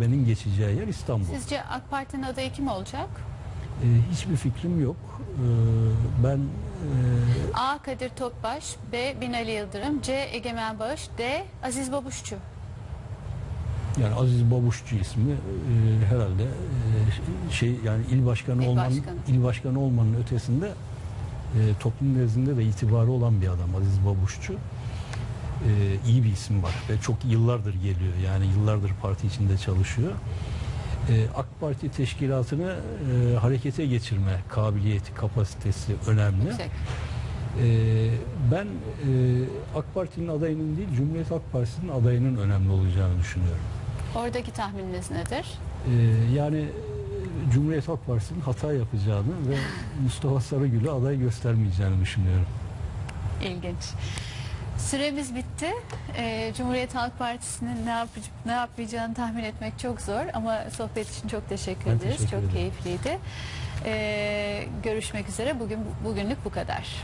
Benim geçeceği yer İstanbul. Sizce AK Parti'nin adayı kim olacak? Ee, hiçbir fikrim yok. Ee, ben e, A. Kadir Topbaş B. Binali Yıldırım C. Egemen Bağış D. Aziz Babuşçu yani Aziz Babuşçu ismi e, herhalde e, şey yani il başkanı İl olmanın başkanı. il başkanı olmanın ötesinde e, toplum nezdinde de itibarı olan bir adam Aziz Babuşçu. E, iyi bir isim var ve çok yıllardır geliyor. Yani yıllardır parti içinde çalışıyor. E, AK Parti teşkilatını e, harekete geçirme kabiliyeti, kapasitesi önemli. yüksek. Ee, ben e, AK Parti'nin adayının değil Cumhuriyet Halk Partisi'nin adayının önemli olacağını düşünüyorum. Oradaki tahmininiz nedir? Ee, yani e, Cumhuriyet Halk Partisi'nin hata yapacağını ve Mustafa Sarıgül'ü aday göstermeyeceğini düşünüyorum. İlginç. Süremiz bitti. Ee, Cumhuriyet Halk Partisi'nin ne, yapıp, ne yapmayacağını tahmin etmek çok zor ama sohbet için çok teşekkür Ben ederiz. teşekkür çok ederim. keyifliydi. Ee, görüşmek üzere. Bugün bugünlük bu kadar.